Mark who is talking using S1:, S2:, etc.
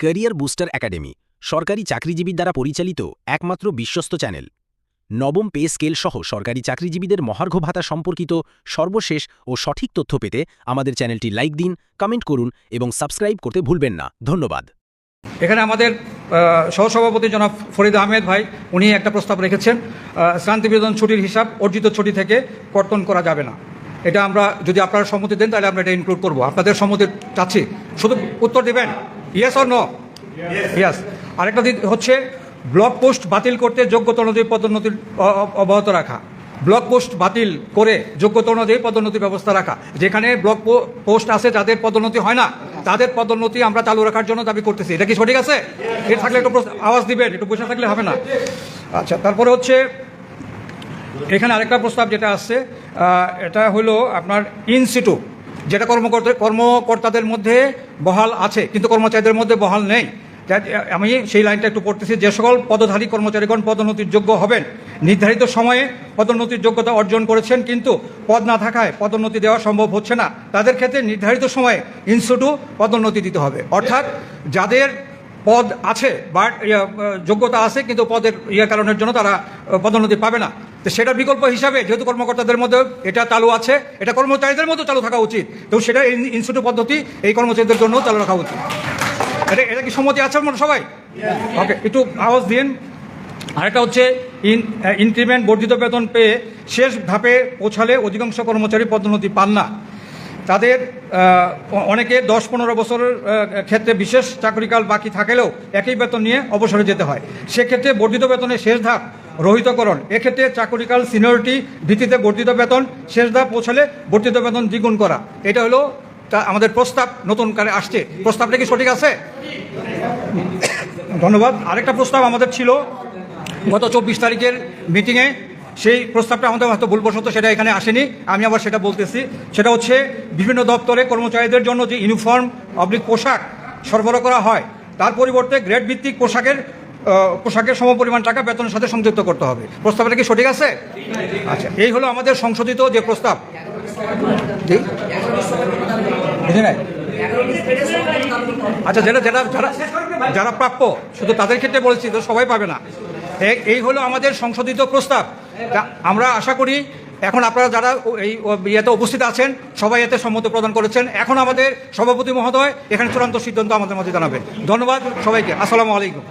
S1: Career booster academy সরকারি চাকরিজীবীর দ্বারা পরিচালিত একমাত্র বিশ্বস্ত চ্যানেল। নবম পে স্কেল সহ সরকারি চাকরিজীবীদের মহার্ঘ ভাতা সম্পর্কিত সর্বশেষ ও সঠিক তথ্য পেতে আমাদের চ্যানেলটি লাইক দিন কমেন্ট করুন এবং সাবস্ক্রাইব করতে ভুলবেন না। ধন্যবাদ।
S2: এখানে আমাদের সহসভাপতি জনাব ফরিদ আহমেদ ভাই উনি একটা প্রস্তাব রেখেছেন আহ, শ্রান্তি বিনোদন ছুটির হিসাব অর্জিত ছুটি থেকে কর্তন করা যাবে না। এটা আমরা যদি আপনারা সম্মতি দেন তাহলে আমরা এটা ইনক্লুড করব। আপনাদের সম্মতি চাচ্ছি। শুধু উত্তর দেবেন? ইয়েস অর নো ইয়াস আরেকটা দিক হচ্ছে ব্লক পোস্ট বাতিল করতে যোগ্যতা অনুযায়ী অ- অব্যাহত রাখা। ব্লক পোস্ট বাতিল করে যোগ্যতা অনুযায়ী পদোন্নতি ব্যবস্থা রাখা। যেখানে ব্লক পোস্ট আছে যাদের পদোন্নতি হয় না তাদের পদোন্নতি আমরা চালু রাখার জন্য দাবি করতেছি। এটা কি সঠিক আছে? এর থাকলে একটু আওয়াজ দিবেন একটু বসে থাকলে হবে না। আচ্ছা তারপরে হচ্ছে এখানে আরেকটা প্রস্তাব যেটা আসছে এটা হলো আপনার ইনসিটু যেটা কর্মকর্তা কর্মকর্তাদের মধ্যে বহাল আছে, কিন্তু কর্মচারীদের মধ্যে বহাল নেই। আমি সেই লাইনটা একটু পড়তেছি, যে সকল পদধারী কর্মচারীগণ পদোন্নতির যোগ্য হবেন। নির্ধারিত সময়ে পদোন্নতির যোগ্যতা অর্জন করেছেন, কিন্তু পদ না থাকায় পদোন্নতি দেওয়া সম্ভব হচ্ছে না। তাদের ক্ষেত্রে নির্ধারিত সময়ে ইনস্টিটিউ পদোন্নতি দিতে হবে। অর্থাৎ যাদের পদ আছে বা যোগ্যতা আছে, কিন্তু পদের ইয়ে কারণের জন্য তারা পদোন্নতি পাবে না। তো সেটা বিকল্প হিসাবে যেহেতু কর্মকর্তাদের মধ্যে এটা চালু আছে এটা কর্মচারীদের মধ্যে চালু থাকা উচিত। তো সেটা ইনস্টিটিউট পদ্ধতি এই কর্মচারীদের জন্য চালু রাখা উচিত। এটা এটা কি সম্মতি আছে আপনারা সবাই? ওকে একটু আওয়াজ দিন। আরেকটা হচ্ছে ইন ইনক্রিমেন্ট বর্ধিত বেতন পেয়ে শেষ ধাপে পৌঁছালে অধিকাংশ কর্মচারী পদোন্নতি পান না। তাদের অনেকে দশ পনেরো বছরের ক্ষেত্রে বিশেষ চাকরিকাল বাকি থাকলেও একই বেতন নিয়ে অবসরে যেতে হয়। সেক্ষেত্রে বর্ধিত বেতনের শেষ ধাপ রহিতকরণ। এক্ষেত্রে চাকরিকাল সিনিয়রিটি ভিত্তিতে বর্ধিত বেতন শেষ ধাপ পৌঁছালে বর্ধিত বেতন দ্বিগুণ করা। এটা হলো তা আমাদের প্রস্তাব, নতুন কারে আসছে। প্রস্তাবটা কি সঠিক আছে? ধন্যবাদ। আরেকটা প্রস্তাব আমাদের ছিল গত চব্বিশ তারিখের মিটিংয়ে। সেই প্রস্তাবটা আমাদের হয়তো ভুলবশত সেটা এখানে আসেনি। আমি আবার সেটা বলতেছি। সেটা হচ্ছে বিভিন্ন দপ্তরে কর্মচারীদের জন্য যে ইউনিফর্ম অবলিক পোশাক সরবরাহ করা হয়, তার পরিবর্তে গ্রেড ভিত্তিক পোশাকের পোশাকের সমপরিমাণ টাকা বেতনের সাথে সংযুক্ত করতে হবে। প্রস্তাবটা কি সঠিক আছে? আচ্ছা এই হলো আমাদের সংশোধিত যে প্রস্তাব। আচ্ছা যেটা যেটা যারা যারা প্রাপ্য, শুধু তাদের ক্ষেত্রে বলেছি, তো সবাই পাবে না। এই হলো আমাদের সংশোধিত প্রস্তাব। আমরা আশা করি, এখন আপনারা যারা এই ইয়েতে উপস্থিত আছেন, সবাই এতে সম্মত প্রদান করেছেন। এখন আমাদের সভাপতি মহোদয় এখানে চূড়ান্ত সিদ্ধান্ত আমাদের মধ্যে জানাবেন ধন্যবাদ সবাইকে। আসসালামু আলাইকুম।